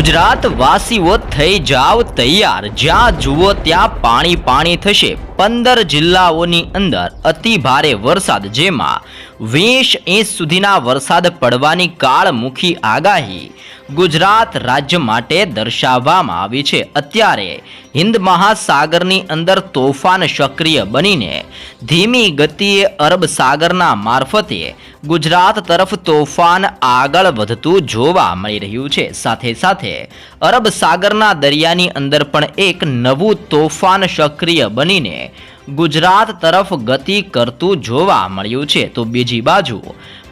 ગુજરાત વાસીઓ થઈ જાવ તૈયાર. જ્યાં જુઓ ત્યાં પાણી પાણી થશે. પંદર જિલ્લાઓની અંદર અતિ ભારે વરસાદ, જેમાં વીસ ઇંચ સુધીના વરસાદ પડવાની કાળમુખી આગાહી ગુજરાત રાજ્ય માટે દર્શાવવામાં આવી છે. અત્યારે હિન્દ મહાસાગરની અંદર તોફાન સક્રિય બનીને ધીમી ગતિએ અરબ સાગરના મારફતે ગુજરાત તરફ તોફાન આગળ વધતું જોવા મળી રહ્યું છે. સાથે સાથે અરબ સાગરના દરિયાની અંદર પણ એક નવું તોફાન સક્રિય બનીને ગુજરાત તરફ ગતિ કરતું જોવા મળ્યું છે. તો બીજી બાજુ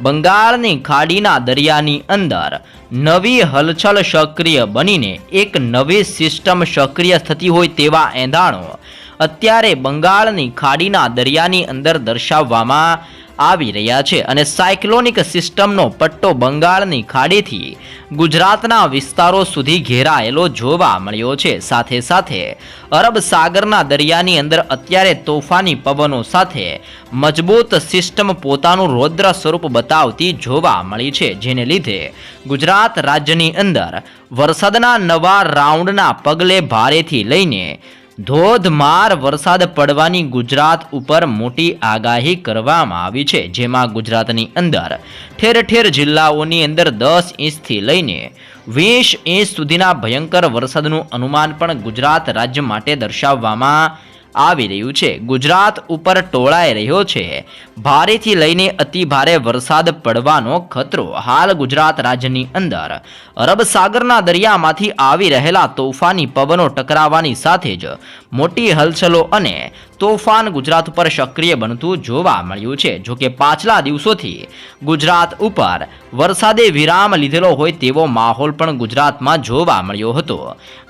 બંગાળની ખાડીના દરિયાની અંદર નવી હલચલ સક્રિય બનીને એક નવી સિસ્ટમ સક્રિય થતી હોય તેવા એંધાણો અત્યારે બંગાળની ખાડીના દરિયાની અંદર દર્શાવવામાં આવી રહ્યા છે અને સાયક્લોનિક સિસ્ટમનો પટ્ટો બંગાળની ખાડીથી ગુજરાતના વિસ્તારો સુધી ઘેરાયેલો જોવા મળ્યો છે. સાથે સાથે અરબ સાગરના દરિયાની અંદર અત્યારે તોફાની પવનો સાથે મજબૂત સિસ્ટમ પોતાનું રૌદ્ર સ્વરૂપ બતાવતી જોવા મળી છે, જેને લીધે ગુજરાત રાજ્યની અંદર વરસાદના નવા રાઉન્ડના પગલે ભારેથી લઈને ધોધમાર વરસાદ પડવાની ગુજરાત ઉપર મોટી આગાહી કરવામાં આવી છે, જેમાં ગુજરાતની અંદર ઠેર ઠેર જિલ્લાઓની અંદર દસ ઇંચથી લઈને વીસ ઇંચ સુધીના ભયંકર વરસાદનું અનુમાન પણ ગુજરાત રાજ્ય માટે દર્શાવવામાં આવી રહ્યું છે. ગુજરાત ઉપર ટોળાઈ રહ્યો છે. ભારેથી લઈને અતિ ભારે વરસાદ પડવાનો ખતરો હાલ ગુજરાત રાજ્યની અંદર. અરબ સાગરના દરિયામાંથી આવી રહેલા તોફાની પવનો ટકરાવવાની સાથે જ મોટી હલચલો અને તોફાન ગુજરાત ઉપર સક્રિય બનતું જોવા મળ્યું છે. જો કે પાછલા દિવસોથી ગુજરાત ઉપર વરસાદે વિરામ લીધેલો હોય તેવો માહોલ પણ ગુજરાતમાં જોવા મળ્યો હતો.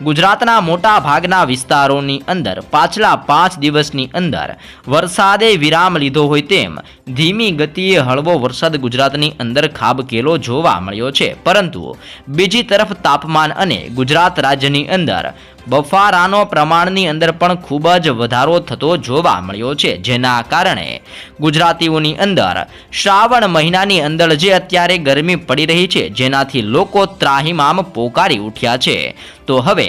ગુજરાતના મોટા ભાગના વિસ્તારોની અંદર પાછલા પાંચ દિવસની અંદર વરસાદે વિરામ લીધો હોય તેમ ધીમી ગતિએ હળવો વરસાદ ગુજરાતની અંદર ખાબકેલો જોવા મળ્યો છે. પરંતુ બીજી તરફ તાપમાન અને ગુજરાત રાજ્યની અંદર બફારાનો પ્રમાણની અંદર પણ ખૂબ જ વધારો થતો જોવા મળ્યો છે, જેના કારણે ગુજરાતીઓની અંદર શ્રાવણ મહિનાની અંદર જે અત્યારે ગરમી પડી રહી છે, જેનાથી લોકો ત્રાહિમામ પોકારી ઉઠ્યા છે. તો હવે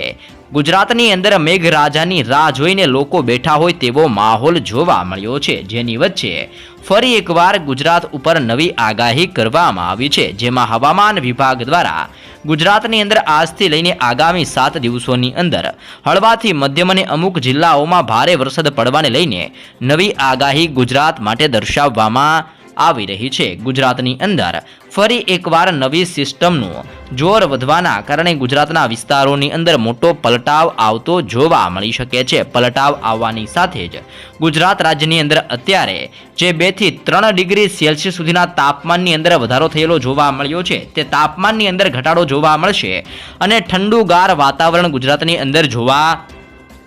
ગુજરાતની અંદર મેઘરાજાની રાહ જોઈને લોકો બેઠા હોય તેવો માહોલ જોવા મળ્યો છે, જેની વચ્ચે ફરી એકવાર ગુજરાત ઉપર નવી આગાહી કરવામાં આવી છે, જેમાં હવામાન વિભાગ દ્વારા ગુજરાતની અંદર આજથી લઈને આગામી સાત દિવસોની અંદર હળવાથી મધ્યમ અને અમુક જિલ્લાઓમાં ભારે વરસાદ પડવાને લઈને નવી આગાહી ગુજરાત માટે દર્શાવવામાં આવી રહી છે ગુજરાતની અંદર. ફરી એકવાર નવી સિસ્ટમનું જોર વધવાના કારણે ગુજરાતના વિસ્તારોની અંદર મોટો પલટાવ આવતો જોવા મળી શકે છે. પલટાવ આવવાની સાથે જ ગુજરાત રાજ્યની અંદર અત્યારે જે બેથી ત્રણ ડિગ્રી સેલ્સિયસ સુધીના તાપમાનની અંદર વધારો થયેલો જોવા મળ્યો છે. તે તાપમાનની અંદર ઘટાડો જોવા મળશે અને ઠંડુગાર વાતાવરણ ગુજરાતની અંદર જોવા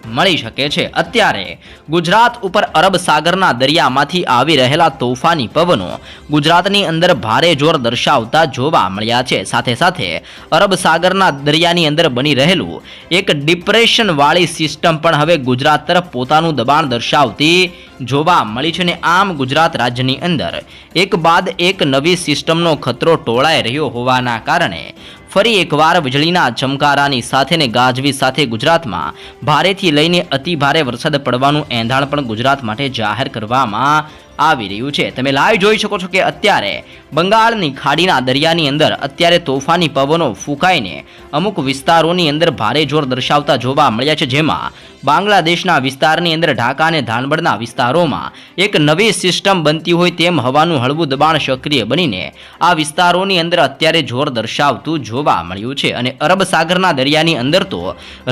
મળી શકે છે. અત્યારે ગુજરાત ઉપર અરબ સાગરના દરિયામાંથી આવી રહેલા તોફાની પવનો ગુજરાતની અંદર ભારે જોર દર્શાવતા જોવા મળ્યા છે. સાથે સાથે અરબ સાગરના દરિયાની અંદર બની રહેલું એક ડિપ્રેશનવાળી સિસ્ટમ પણ હવે ગુજરાત તરફ પોતાનું દબાણ દર્શાવતી જોવા મળી છે ને આમ ગુજરાત રાજ્યની અંદર એક બાદ એક નવી સિસ્ટમનો ખતરો ટોળાઈ રહ્યો હોવાના કારણે ફરી એકવાર વીજળીના ચમકારાની સાથે ને ગાજવી સાથે ગુજરાતમાં ભારેથી લઈને અતિ ભારે વરસાદ પડવાનું એંધાણ પણ ગુજરાત માટે જાહેર કરવામાં આવી રહ્યું છે. તમે લાઈવ જોઈ શકો છો કે અત્યારે બંગાળની ખાડીના દરિયાની અંદર અત્યારે તોફાની પવનો ફૂંકાઈને અમુક વિસ્તારોની અંદર ભારે જોર દર્શાવતા જોવા મળ્યા છે, જેમાં બાંગ્લાદેશના વિસ્તારની અંદર ઢાકા અને ધાનબડના વિસ્તારોમાં એક નવી સિસ્ટમ બનતી હોય તેમ હવાનું હળવું દબાણ સક્રિય બનીને આ વિસ્તારોની અંદર અત્યારે જોર દર્શાવતું જોવા મળ્યું છે. અને અરબ સાગરના દરિયાની અંદર તો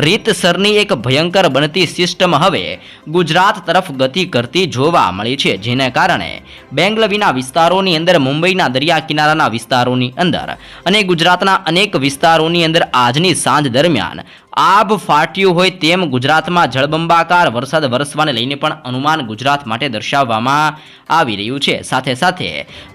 રીતસરની એક ભયંકર બનતી સિસ્ટમ હવે ગુજરાત તરફ ગતિ કરતી જોવા મળી છે, જેને કારણે બેંગલવીના વિસ્તારોની અંદર, મુંબઈના દરિયા કિનારાના વિસ્તારોની અંદર અને ગુજરાતના અનેક વિસ્તારોની અંદર આજની સાંજ દરમિયાન આભ ફાટ્યું હોય તેમ ગુજરાતમાં જળબંબાકાર વરસાદ વરસવાને લઈને પણ અનુમાન ગુજરાત માટે દર્શાવવામાં આવી રહ્યું છે. સાથે સાથે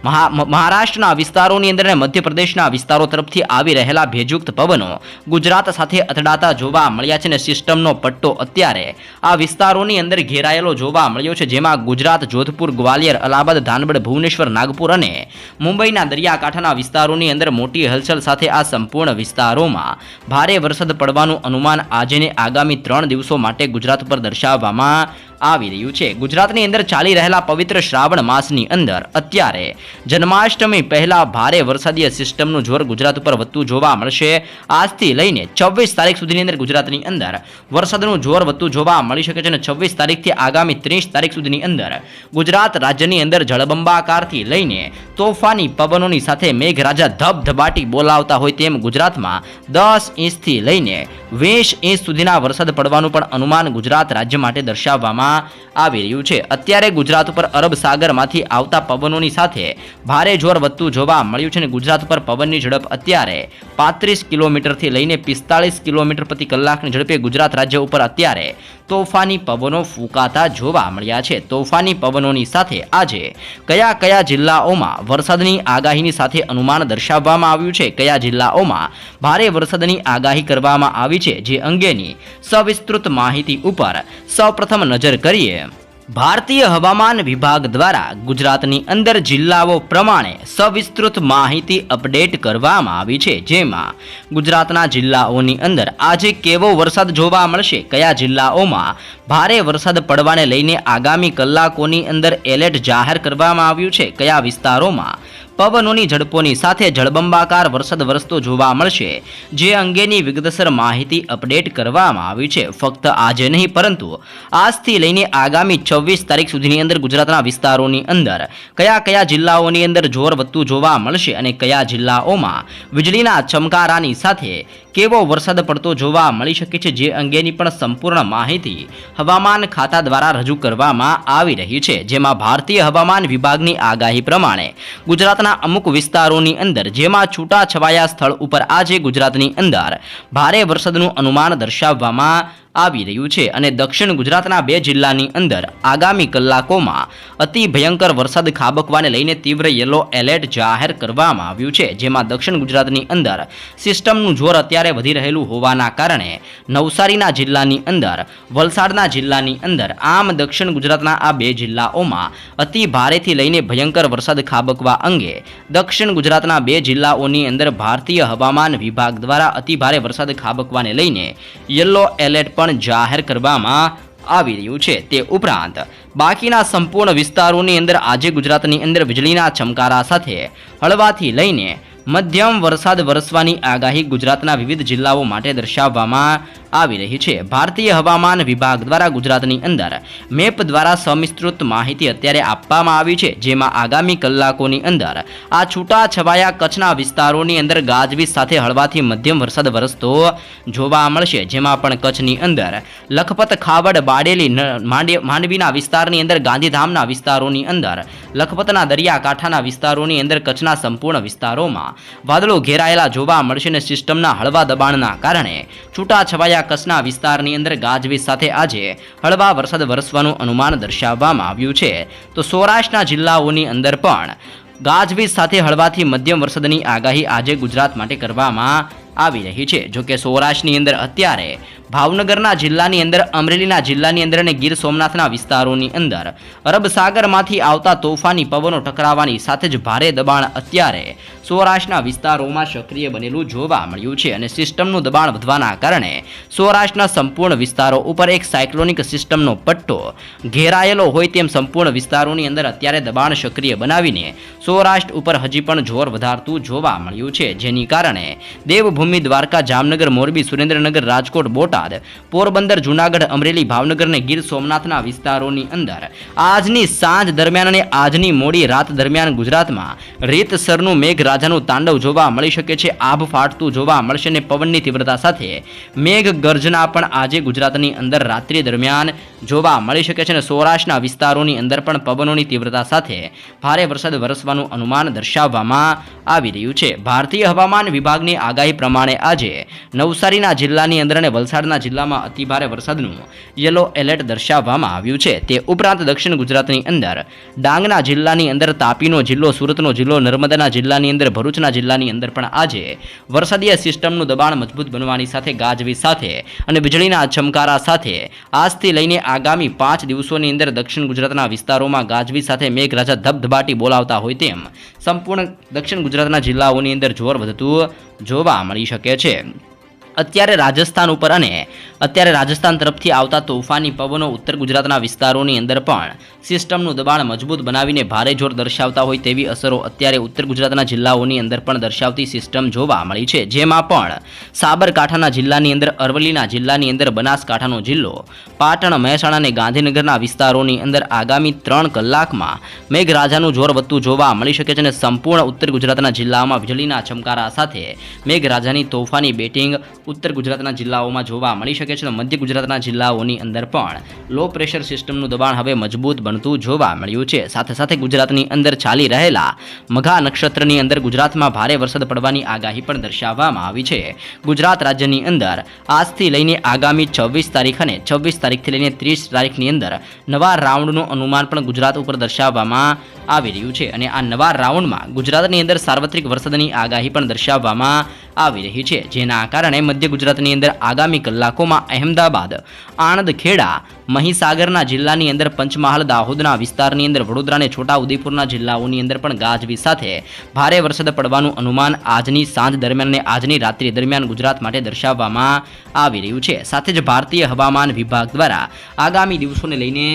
મહા મહારાષ્ટ્રના વિસ્તારોની અંદર અને મધ્યપ્રદેશના વિસ્તારો તરફથી આવી રહેલા ભેજયુક્ત પવનો ગુજરાત સાથે અથડાતા જોવા મળ્યા છે અને સિસ્ટમનો પટ્ટો અત્યારે આ વિસ્તારોની અંદર ઘેરાયેલો જોવા મળ્યો છે, જેમાં ગુજરાત, જોધપુર, ગ્વાલિયર, અલ્હાબાદ, ધાનબડ, ભુવનેશ્વર, નાગપુર અને મુંબઈના દરિયાકાંઠાના વિસ્તારોની અંદર મોટી હલચલ સાથે આ સંપૂર્ણ વિસ્તારોમાં ભારે વરસાદ પડવાનું અનુમાન આજે આગામી ત્રણ દિવસો માટે ગુજરાત પર દર્શાવવામાં આવી રહ્યું છે. ગુજરાતની અંદર ચાલી રહેલા પવિત્ર શ્રાવણ માસની અંદર અત્યારે જન્માષ્ટમી પહેલા ભારે વરસાદીય સિસ્ટમનું જોર ગુજરાત ઉપર વધતું જોવા મળશે. આજથી લઈને છવ્વીસ તારીખ સુધીની અંદર ગુજરાતની અંદર વરસાદનું જોર વધતું જોવા મળી શકે છે અને છવ્વીસ તારીખથી આગામી ત્રીસ તારીખ સુધીની અંદર ગુજરાત રાજ્યની અંદર જળબંબાકારથી લઈને તોફાની પવનોની સાથે મેઘરાજા ધબધબાટી બોલાવતા હોય તેમ ગુજરાતમાં દસ ઇંચથી લઈને વીસ ઇંચ સુધીના વરસાદ પડવાનું પણ અનુમાન ગુજરાત રાજ્ય માટે દર્શાવવામાં આવી રહ્યું છે. અત્યારે ગુજરાત ઉપર અરબ સાગરમાંથી આવતા પવનોની સાથે ભારે જોર વધતું જોવા મળ્યું છે અને ગુજરાત પર પવનની ઝડપ અત્યારે પાંત્રીસ કિલોમીટરથી લઈને પિસ્તાળીસ કિલોમીટર પ્રતિ કલાકની ઝડપે ગુજરાત રાજ્ય ઉપર અત્યારે તોફાની પવનો ફૂંકાતા જોવા મળ્યા છે. તોફાની પવનોની સાથે આજે કયા કયા જિલ્લાઓમાં વરસાદની આગાહીની સાથે અનુમાન દર્શાવવામાં આવ્યું છે? કયા જિલ્લાઓમાં ભારે વરસાદની આગાહી કરવામાં આવી છે? જે અંગેની સવિસ્તૃત માહિતી ઉપર સૌપ્રથમ નજર કરીએ. ભારતીય હવામાન વિભાગ દ્વારા ગુજરાતની અંદર જિલ્લાઓ પ્રમાણે સવિસ્તૃત માહિતી અપડેટ કરવામાં આવી છે. જેમાં ગુજરાતના જિલ્લાઓની અંદર આજે કેવો વરસાદ જોવા મળશે, કયા જિલ્લાઓમાં ભારે વરસાદ પડવાને લઈને આગામી કલાકોની અંદર એલર્ટ જાહેર કરવામાં આવ્યું છે. કયા વિસ્તારોમાં પવનોની ઝડપોની સાથે જળબંબાકાર વરસાદ વરસતો જોવા મળશે, જે અંગેની વિગતસર માહિતી અપડેટ કરવામાં આવી છે. ફક્ત આજે નહીં, પરંતુ આજથી લઈને આગામી છવ્વીસ તારીખ સુધીની અંદર ગુજરાતના વિસ્તારોની અંદર કયા કયા જિલ્લાઓની અંદર જોર વધતું જોવા મળશે અને કયા જિલ્લાઓમાં વીજળીના ચમકારાની સાથે કેવો વરસાદ પડતો જોવા મળી શકે છે, જે અંગેની પણ સંપૂર્ણ માહિતી હવામાન ખાતા દ્વારા રજૂ કરવામાં આવી રહી છે, જેમાં ભારતીય હવામાન વિભાગની આગાહી પ્રમાણે ગુજરાતના અમુક વિસ્તારોની અંદર, જેમાં છૂટા છવાયા સ્થળ ઉપર આજે ગુજરાતની અંદર ભારે વરસાદનું અનુમાન દર્શાવવામાં આવી રહ્યું છે અને દક્ષિણ ગુજરાતના બે જિલ્લાની અંદર આગામી કલાકોમાં અતિ ભયંકર વરસાદ ખાબકવાને લઈને તીવ્ર યલો એલર્ટ જાહેર કરવામાં આવ્યું છે, જેમાં દક્ષિણ ગુજરાતની અંદર સિસ્ટમનું જોર અત્યારે વધી રહેલું હોવાના કારણે નવસારીના જિલ્લાની અંદર, વલસાડના જિલ્લાની અંદર આમ દક્ષિણ ગુજરાતના આ બે જિલ્લાઓમાં અતિ ભારેથી લઈને ભયંકર વરસાદ ખાબકવા અંગે દક્ષિણ ગુજરાતના બે જિલ્લાઓની અંદર ભારતીય હવામાન વિભાગ દ્વારા અતિ ભારે વરસાદ ખાબકવાને લઈને યલો એલર્ટ પણ જાહેર કરવામાં આવી રહ્યું છે. તે ઉપરાંત, બાકીના સંપૂર્ણ વિસ્તારોની અંદર આજે ગુજરાતની અંદર વીજળીના ચમકારા સાથે હળવાથી લઈને મધ્યમ વરસાદ વરસવાની આગાહી ગુજરાતના વિવિધ જિલ્લાઓ માટે દર્શાવવામાં આવી રહી છે. ભારતીય હવામાન વિભાગ દ્વારા ગુજરાતની અંદર મેપ દ્વારા સમિસ્તૃત માહિતી અત્યારે આપવામાં આવી છે, જેમાં આગામી કલાકોની અંદર આ છૂટા છવાયા કચ્છના વિસ્તારોની અંદર ગાજવીજ સાથે હળવાથી મધ્યમ વરસાદ વરસતો જોવા મળશે, જેમાં પણ કચ્છની અંદર લખપત, ખાવડ, બાડેલી માંડવીના વિસ્તારની અંદર, ગાંધીધામના વિસ્તારોની અંદર, લખપતના દરિયાકાંઠાના વિસ્તારોની અંદર કચ્છના સંપૂર્ણ વિસ્તારોમાં વાદળો ઘેરાયેલા જોવા મળશે અને સિસ્ટમના હળવા દબાણના કારણે છૂટા છવાયા કચ્છના વિસ્તારની અંદર ગાજવીજ સાથે આજે હળવા વરસાદ વરસવાનું અનુમાન દર્શાવવામાં આવ્યું છે. તો સૌરાષ્ટ્રના જિલ્લાઓની અંદર પણ ગાજવીજ સાથે હળવાથી મધ્યમ વરસાદની આગાહી આજે ગુજરાત માટે કરવામાં આવી રહી છે. જોકે સૌરાષ્ટ્રની અંદર અત્યારે ભાવનગરના જિલ્લાની અંદર, અમરેલીના જિલ્લાની અંદર અને ગીર સોમનાથના વિસ્તારોની અંદર અરબ આવતા તોફાની પવનો ટકરાવાની સાથે જ ભારે દબાણ અત્યારે સૌરાષ્ટ્રના વિસ્તારોમાં સક્રિય બનેલું જોવા મળ્યું છે અને સિસ્ટમનું દબાણ વધવાના કારણે સૌરાષ્ટ્રના સંપૂર્ણ વિસ્તારો ઉપર એક સાયક્લોનિક સિસ્ટમનો પટ્ટો ઘેરાયેલો હોય તેમ સંપૂર્ણ વિસ્તારોની અંદર અત્યારે દબાણ સક્રિય બનાવીને સૌરાષ્ટ્ર ઉપર હજી પણ જોર વધારતું જોવા મળ્યું છે. જેની કારણે દેવભૂમિ દ્વારકા, જામનગર, મોરબી, સુરેન્દ્રનગર, રાજકોટ, બોટાદ, પોરબંદર, જૂનાગઢ, અમરેલી, ભાવનગર અને ગીર સોમનાથના વિસ્તારોની અંદર. આજની સાંજ દરમિયાન અને આજની મોડી રાત દરમિયાન ગુજરાતમાં રીતસરનું મેઘરાજાનું તાંડવ જોવા મળી શકે છે, આભ ફાટતું જોવા મળશે અને પવનની તીવ્રતા સાથે મેઘ પણ આજે ગુજરાતની અંદર રાત્રિ દરમિયાન જોવા મળી શકે છે અને સૌરાષ્ટ્રના વિસ્તારોની અંદર પણ પવનોની તીવ્રતા સાથે ભારે વરસાદ વરસવાનું અનુમાન દર્શાવવામાં આવી રહ્યું છે. ભારતીય હવામાન વિભાગની આગાહી પ્રમાણે પ્રમાણે આજે નવસારીના જિલ્લાની અંદર અને વલસાડના જિલ્લામાં અતિભારે વરસાદનું યલો એલર્ટ દર્શાવવામાં આવ્યું છે. તે ઉપરાંત દક્ષિણ ગુજરાતની અંદર ડાંગના જિલ્લાની અંદર તાપીનો જિલ્લો, સુરતનો જિલ્લો, નર્મદાના જિલ્લાની અંદર, ભરૂચના જિલ્લાની અંદર પણ આજે વરસાદીય સિસ્ટમનું દબાણ મજબૂત બનવાની સાથે ગાજવી સાથે અને વીજળીના ચમકારા સાથે આજથી લઈને આગામી પાંચ દિવસોની અંદર દક્ષિણ ગુજરાતના વિસ્તારોમાં ગાજવી સાથે મેઘરાજા ધબધબાટી બોલાવતા હોય તેમ સંપૂર્ણ દક્ષિણ ગુજરાતના જિલ્લાઓની અંદર જોર વધતું જોવા મળી શકે છે. અત્યારે રાજસ્થાન ઉપર અને અત્યારે રાજસ્થાન તરફથી આવતા તોફાની પવનો ઉત્તર ગુજરાતના વિસ્તારોની અંદર પણ સિસ્ટમનું દબાણ મજબૂત બનાવીને ભારે જોર દર્શાવતા હોય તેવી અસરો અત્યારે ઉત્તર ગુજરાતના જિલ્લાઓની અંદર પણ દર્શાવતી સિસ્ટમ જોવા મળી છે. જેમાં પણ સાબરકાંઠાના જિલ્લાની અંદર, અરવલ્લીના જિલ્લાની અંદર, બનાસકાંઠાનો જિલ્લો, પાટણ, મહેસાણા અને ગાંધીનગરના વિસ્તારોની અંદર આગામી ત્રણ કલાકમાં મેઘરાજાનું જોર વધતું જોવા મળી શકે છે અને સંપૂર્ણ ઉત્તર ગુજરાતના જિલ્લાઓમાં વીજળીના ચમકારા સાથે મેઘરાજાની તોફાની બેટિંગ ઉત્તર ગુજરાતના જિલ્લાઓમાં જોવા મળી શકે છે. અને મધ્ય ગુજરાતના જિલ્લાઓની અંદર પણ લો પ્રેશર સિસ્ટમનું દબાણ હવે મજબૂત બનતું જોવા મળ્યું છે. સાથે સાથે ગુજરાતની અંદર ચાલી રહેલા મઘા નક્ષત્રની અંદર ગુજરાતમાં ભારે વરસાદ પડવાની આગાહી પણ દર્શાવવામાં આવી છે. ગુજરાત રાજ્યની અંદર આજથી લઈને આગામી છવ્વીસ તારીખ અને છવ્વીસ તારીખથી લઈને ત્રીસ તારીખની અંદર નવા રાઉન્ડનું અનુમાન પણ ગુજરાત ઉપર દર્શાવવામાં આવી રહ્યું છે અને આ નવા રાઉન્ડમાં ગુજરાતની અંદર સાર્વત્રિક વરસાદની આગાહી પણ દર્શાવવામાં આવી રહી છે. જેના કારણે મધ્ય ગુજરાતની અંદર આગામી કલાકોમાં અહેમદાબાદ આણંદ ખેડા મહીસાગરના જિલ્લાની અંદર પંચમહાલ, દાહોદના વિસ્તારની અંદર વડોદરા અને છોટા ઉદેપુરના જિલ્લાઓની અંદર પણ ગાજવી સાથે ભારે વરસાદ પડવાનું અનુમાન આજની સાંજ દરમિયાન અને આજની રાત્રિ દરમિયાન ગુજરાત માટે દર્શાવવામાં આવી રહ્યું છે. સાથે જ ભારતીય હવામાન વિભાગ દ્વારા આગામી દિવસોને લઈને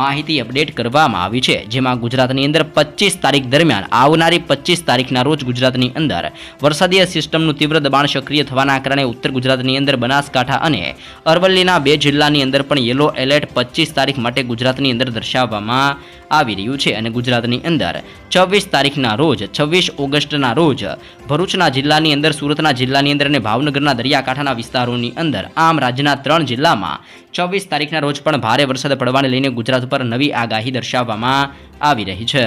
માહિતી અપડેટ કરવામાં આવી છે, જેમાં ગુજરાતની અંદર પચીસ તારીખ દરમિયાન આવનારી પચીસ તારીખના રોજ ગુજરાતની અંદર વરસાદીય સિસ્ટમનું તીવ્ર દબાણ સક્રિય થવાના કારણે ઉત્તર ગુજરાતની અંદર બનાસકાંઠા અને અરવલ્લીના બે જિલ્લાની અંદર પણ યલો એલર્ટ પચીસ તારીખ માટે ગુજરાતની અંદર દર્શાવવામાં આવી રહ્યું છે અને ગુજરાતની અંદર છવ્વીસ તારીખના રોજ, છવ્વીસ ઓગસ્ટના રોજ ભરૂચના જિલ્લાની અંદર, સુરતના જિલ્લાની અંદર અને ભાવનગરના દરિયાકાંઠાના વિસ્તારોની અંદર આમ રાજ્યના ત્રણ જિલ્લામાં છવ્વીસ તારીખના રોજ પણ ભારે વરસાદ પડવાને લઈને ગુજરાત પર નવી આગાહી દર્શાવવામાં આવી રહી છે.